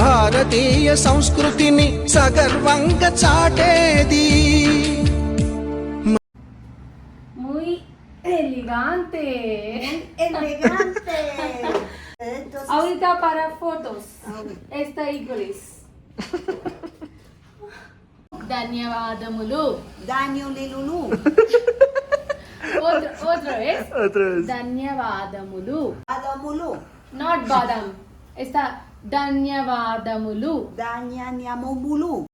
భారతీయ సంస్కృతిని సగర్వంగా చాటేది elegante. Elegante. Entonces, Ahorita para fotos. Está Igolis. ధన్యవాదములు Daniel Lilulu. Otra, otra vez. ధన్యవాదములు Adamulu. నాట్ బాదం está ధన్యవాదములు. Niamomulu.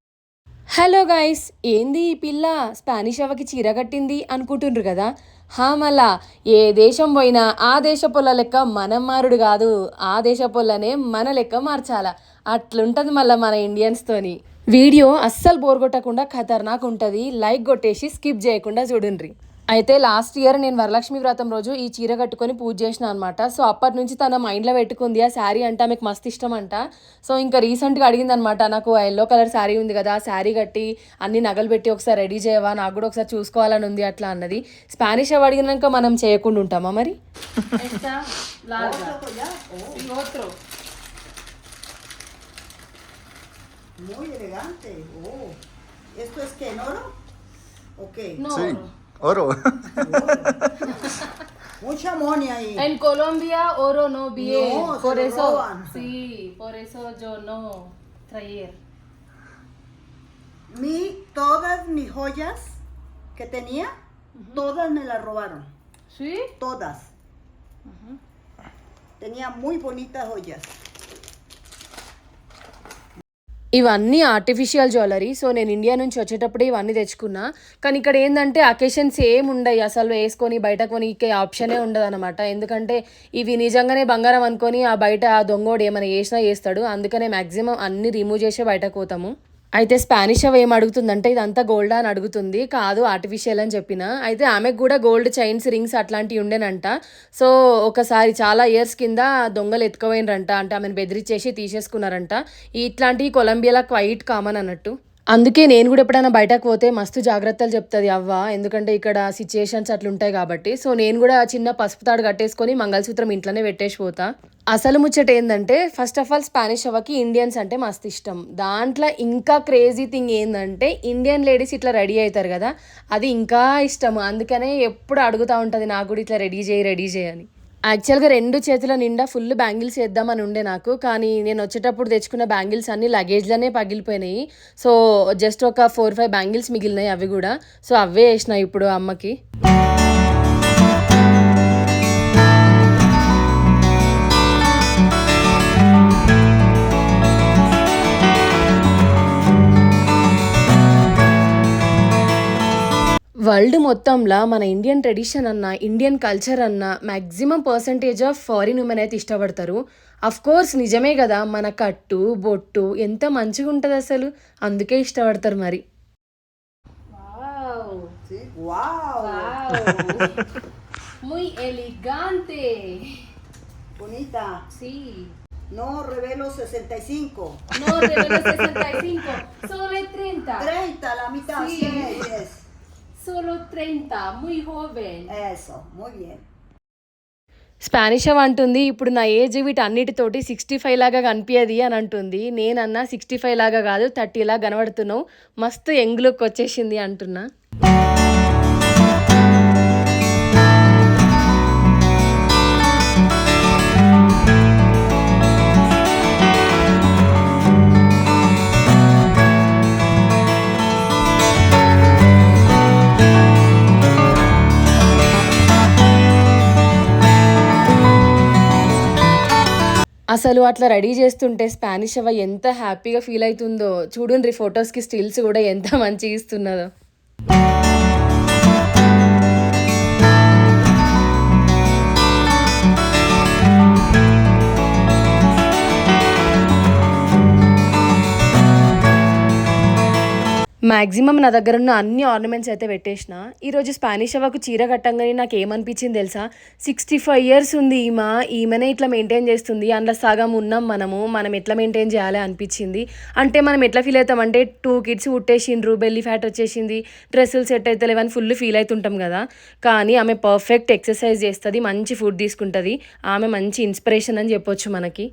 హలో గైస్ ఏంది ఈ పిల్ల? స్పానిష్ అవ్వకి చీర కట్టింది అనుకుంటుండ్రు కదా? హా మళ్ళా ఏ దేశం పోయినా ఆ దేశ పొల్ల లెక్క మనం మారుడు కాదు. ఆ దేశ పొల్లనే మన లెక్క మార్చాల. అట్లుంటది మళ్ళీ మన ఇండియన్స్తోని వీడియో అస్సలు బోర్ కొట్టకుండా ఖతర్నాక్ ఉంటుంది. లైక్ కొట్టేసి స్కిప్ చేయకుండా చూడండి అయితే లాస్ట్ ఇయర్ నేను వరలక్ష్మి వ్రతం రోజు ఈ చీర కట్టుకొని పూజ చేసిన అనమాట సో అప్పటి నుంచి తన మైండ్లో పెట్టుకుంది ఆ శారీ అంటే ఆమెకు మస్తు ఇష్టం అంట సో ఇంకా రీసెంట్గా అడిగింది అనమాట నాకు ఆ ఎల్లో కలర్ శారీ ఉంది కదా ఆ శారీ కట్టి అన్ని నగలు పెట్టి ఒకసారి రెడీ చేయవా నాకు కూడా ఒకసారి చూసుకోవాలని ఉంది అట్లా అన్నది స్పానిష్ అవి అడిగినాక మనం చేయకుండా ఉంటామా మరి muy elegante. Oh. ¿Esto es que en oro? Ok. no Sí, oro. Mucha money ahí. en Colombia oro no bien No, se por lo eso roban. sí por eso yo no traer Mi, todas mis joyas que tenía, todas me las robaron. sí Todas. Tenía muy bonitas joyas. ఇవన్నీ artificial jewellery so నేను India నుంచి వచ్చేటప్పుడే ఇవన్నీ తెచ్చుకున్నా. కానీ ఇక్కడ ఏంటంటే occasions ఏం ఉండవు అసలు వేసుకొని బయట కొనికే ఆప్షనే ఉండదు అనమాట ఎందుకంటే ఇవి నిజంగానే బంగారం అనుకొని ఆ బయట ఆ దొంగోడు ఏమైనా వేసినా చేస్తాడు. అందుకనే మ్యాక్సిమం అన్ని రిమూవ్ చేసే బయటకు పోతాము. అయితే స్పానిష్ అవి ఏం అడుగుతుందంటే ఇదంతా గోల్డ్ అని అడుగుతుంది. కాదు ఆర్టిఫిషియల్ అని చెప్పిన. అయితే ఆమెకు కూడా గోల్డ్ చైన్స్ రింగ్స్ అట్లాంటివి ఉండేనంట. సో ఒకసారి చాలా ఇయర్స్ కింద దొంగలు ఎత్తుకుపోయినరంట. అంటే ఆమెను బెదిరించేసి తీసేసుకున్నారంట. ఇట్లాంటివి కొలంబియాలో క్వైట్ కామన్ అన్నట్టు. అందుకే నేను కూడా ఎప్పుడైనా బయటకు పోతే మస్తు జాగ్రత్తలు చెప్తుంది అవ్వ. ఎందుకంటే ఇక్కడ సిచ్యుయేషన్స్ అట్లుంటాయి కాబట్టి. సో నేను కూడా చిన్న పసుపు తాడు కట్టేసుకొని మంగళసూత్రం ఇంట్లోనే పెట్టేసి పోతా. అసలు ముచ్చట ఏంటంటే ఫస్ట్ ఆఫ్ ఆల్ స్పానిష్ అవ్వకి ఇండియన్స్ అంటే మస్తు ఇష్టం. దాంట్లో ఇంకా క్రేజీ థింగ్ ఏంటంటే ఇండియన్ లేడీస్ ఇట్లా రెడీ అవుతారు కదా అది ఇంకా ఇష్టం అందుకనే ఎప్పుడు అడుగుతూ ఉంటుంది నాకు కూడా ఇట్లా రెడీ చేయి రెడీ చేయని యాక్చువల్గా రెండు చేతుల నిండా ఫుల్ బ్యాంగిల్స్ వేద్దామని ఉండే నాకు కానీ నేను వచ్చేటప్పుడు తెచ్చుకున్న బ్యాంగిల్స్ అన్నీ లగేజ్లోనే పగిలిపోయినాయి. సో జస్ట్ ఒక ఫోర్ ఫైవ్ బ్యాంగిల్స్ మిగిలినాయి అవి కూడా. సో అవే వేసినాయి ఇప్పుడు అమ్మకి. వరల్డ్ మొత్తంలో మన ఇండియన్ ట్రెడిషన్ అన్న ఇండియన్ కల్చర్ అన్న maximum percentage of foreign women అయితే ఇష్టపడతారు అఫ్ కోర్స్ నిజమే కదా మన కట్టు బొట్టు ఎంత మంచిగా ఉంటుంది అసలు అందుకే ఇష్టపడతారు మరి No revelo 65. No revelo 65. Sobre 30. 30, la mitad. Sí. Solo 30 muy joven. Eso, muy bien. Spanish అవ అంటుంది? ఇప్పుడు నా ఏజ్ వీటన్నిటితోటి సిక్స్టీ ఫైవ్ లాగా కనిపించది అని అంటుంది. నేనన్నా సిక్స్టీ ఫైవ్ లాగా కాదు థర్టీ లాగా కనబడుతున్నావు. మస్తు యంగ్ లుక్ వచ్చేసింది అంటున్నా. అసలు అట్లా రెడీ చేస్తుంటే స్పానిష్ అవ్వ ఎంత హ్యాపీగా ఫీల్ అవుతుందో. చూడండి ఫొటోస్కి స్టిల్స్ కూడా ఎంత మంచిగా ఇస్తున్నదో. మ్యాక్సిమం నా దగ్గర ఉన్న అన్ని ఆర్నమెంట్స్ అయితే పెట్టేసిన. ఈరోజు స్పానిష్ అవ్వకు చీర కట్టంగానే నాకు ఏమనిపించింది తెలుసా? సిక్స్టీ ఫైవ్ ఇయర్స్ ఉంది ఈమె. ఈమెనే ఇట్లా మెయింటైన్ చేస్తుంది. అందులో సగం ఉన్నాం మనము. మనం ఎట్లా మెయింటైన్ చేయాలి అనిపించింది. అంటే మనం ఎట్లా ఫీల్ అవుతాం? అంటే టూ కిడ్స్ పుట్టేసిండ్రు బెల్లీ ఫ్యాట్ వచ్చేసింది డ్రెస్సులు సెట్ అయితే లేవని ఫుల్ ఫీల్ అవుతుంటాం కదా. కానీ ఆమె పర్ఫెక్ట్ ఎక్సర్సైజ్ చేస్తుంది మంచి ఫుడ్ తీసుకుంటుంది. ఆమె మంచి ఇన్స్పిరేషన్ అని చెప్పొచ్చు మనకి.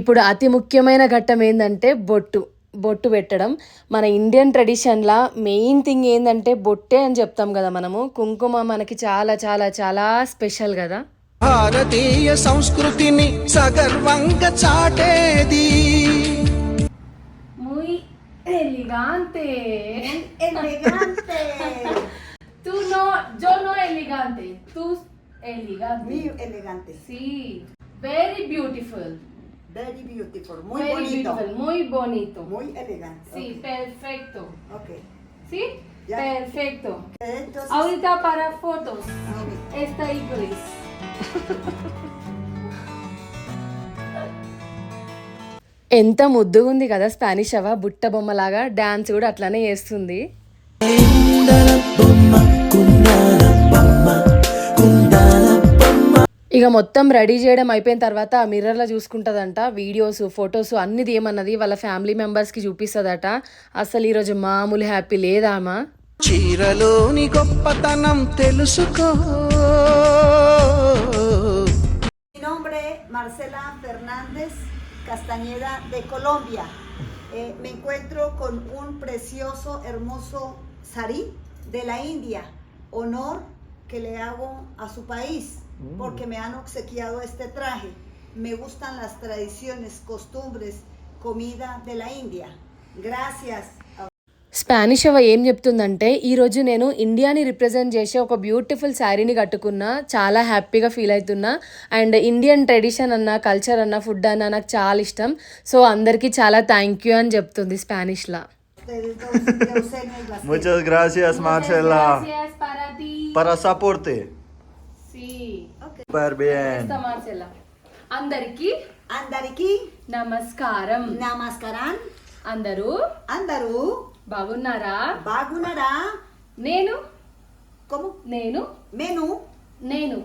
ఇప్పుడు అతి ముఖ్యమైన ఘట్టం ఏంటంటే బొట్టు. బొట్టు పెట్టడం. మన ఇండియన్ ట్రెడిషన్లా మెయిన్ థింగ్ ఏంటంటే బొట్టే అని చెప్తాం కదా మనము. కుంకుమ మనకి చాలా చాలా చాలా స్పెషల్ కదా. భారతీయ సంస్కృతిని సగర్వంగా చాటేది. Muy elegante. Very beautiful. Muy Very bonito. beautiful. Muy bonito. Muy elegante. Sí, perfecto. Ok. ¿Sí? Ya. Perfecto. Entonces, Ahorita para fotos. ok. Esta Ibris. ఎంత ముద్దుగా ఉంది కదా స్పానిష్ అవ బుట్ట బొమ్మలాగా డాన్స్ కూడా అట్లానే చేస్తుంది ఇక మొత్తం రెడీ చేయడం అయిపోయిన తర్వాత ఆ మిర్రర్లో చూసుకుంటుందంట వీడియోస్ ఫొటోస్ అన్ని తీయమన్నది వాళ్ళ ఫ్యామిలీ మెంబర్స్కి చూపిస్తుందట అసలు ఈరోజు మామూలు హ్యాపీ లేదామా చీరలోని గొప్పతనం తెలుసుకో Mi nombre es Marcela Fernández Castañeda de Colombia. Eh, me encuentro con un precioso, hermoso sarí de la India. Honor que le hago a su país porque me han obsequiado este traje. Me gustan las tradiciones, costumbres, comida de la India. Gracias. Spanish అవ ఏం చెప్తుందంటే ఈరోజు నేను ఇండియాని represent చేసే ఒక beautiful శారీని కట్టుకున్నా చాలా హ్యాపీగా ఫీల్ అవుతున్నా. అండ్ ఇండియన్ ట్రెడిషన్ అన్న కల్చర్ అన్న ఫుడ్ అన్న నాకు చాలా ఇష్టం. సో అందరికీ చాలా థ్యాంక్ యూ అని చెప్తుంది స్పానిష్లా అందరికి అందరికి నమస్కారం. నమస్కారం. అందరూ అందరూ బాగున్నారా? బాగున్నారా? నేను నేను నేను నేను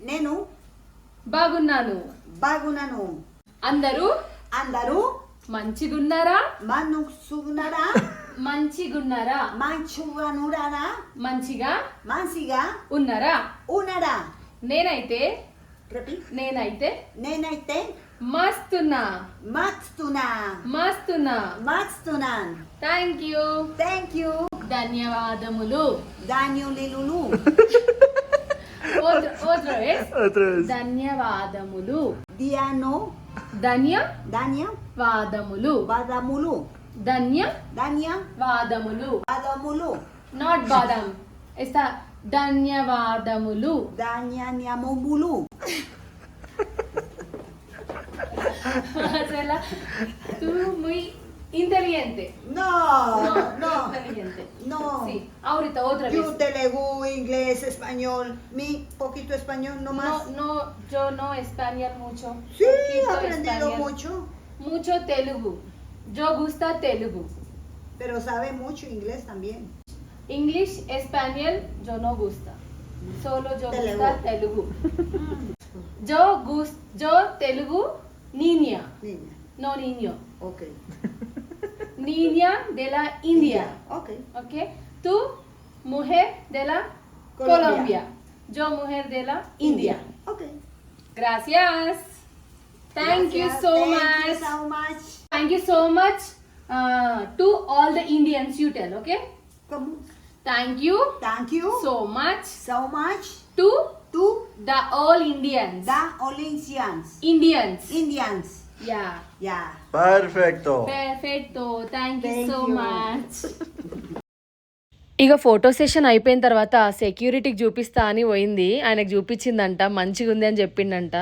నేను బాగున్నాను. బాగున్నాను. అందరూ అందరూ మంచిగున్నారా? మనసుగున్నారా మంచిగున్నారా? మంచిగా మంచిగా ఉన్నారా? ఉన్నారా? నేనైతే. నేనైతే Nenaite, మస్తున్నా Matstuna, మస్తున్నా Matstunan. Thank you Thank you, ధన్యవాదములు Daniel Lilulu. Otra- otra vez Otra vez. ధన్యవాదములు Diano, ధన్యవాదములు Dania, Badamulu, ధన్యవాదములు Dania, Badamulu, నాట్ బాదం ఎస్తా ధన్యవాదములు Dania Niamumulu. Marcela, tú muy inteligente. No, No, no, inteligente. no. Sí, ahorita otra vez. Yo telugu, inglés, español, mi poquito español No, nomás. no, yo no español mucho. Sí, he Poquito aprendido español. mucho, Mucho Telugu. Yo gusta Telugu. pero sabe mucho inglés también. English, español, yo no gusta. Solo yo Telugu. gusta Telugu. Yo gus, yo Telugu, niña, Niña, no niño. ok. Niña de la India. Ok. Ok. Tú, mujer de la Colombia. Colombia. Yo, mujer de la India. Ok. Gracias. Thank you so thank much. you so much. Thank you so much uh, to all the Indians you tell, okay? Come. Thank you Thank you so much so much to to the all Indians. the Olympians, Indians. Indians. Indians. Yeah. Yeah. Perfecto. Perfecto. Thank you Thank so you. much. ఇక photo session అయిపోయిన తర్వాత సెక్యూరిటీకి చూపిస్తా అని పోయింది. ఆయనకు చూపించిందంట మంచిగా ఉంది అని చెప్పిండంట.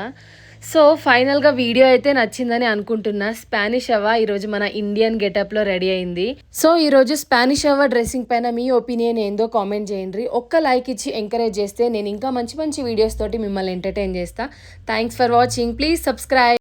సో ఫైనల్గా వీడియో అయితే నచ్చిందని అనుకుంటున్నా. స్పానిష్ అవా ఈరోజు మన ఇండియన్ గెటప్లో రెడీ అయింది. సో ఈరోజు స్పానిష్ అవ డ్రెస్సింగ్ పైన మీ ఒపీనియన్ ఏందో కామెంట్ చేయండి. ఒక్క లైక్ ఇచ్చి ఎంకరేజ్ చేస్తే నేను ఇంకా మంచి మంచి వీడియోస్ తోటి మిమ్మల్ని ఎంటర్టైన్ చేస్తా. Thanks for watching. Please subscribe.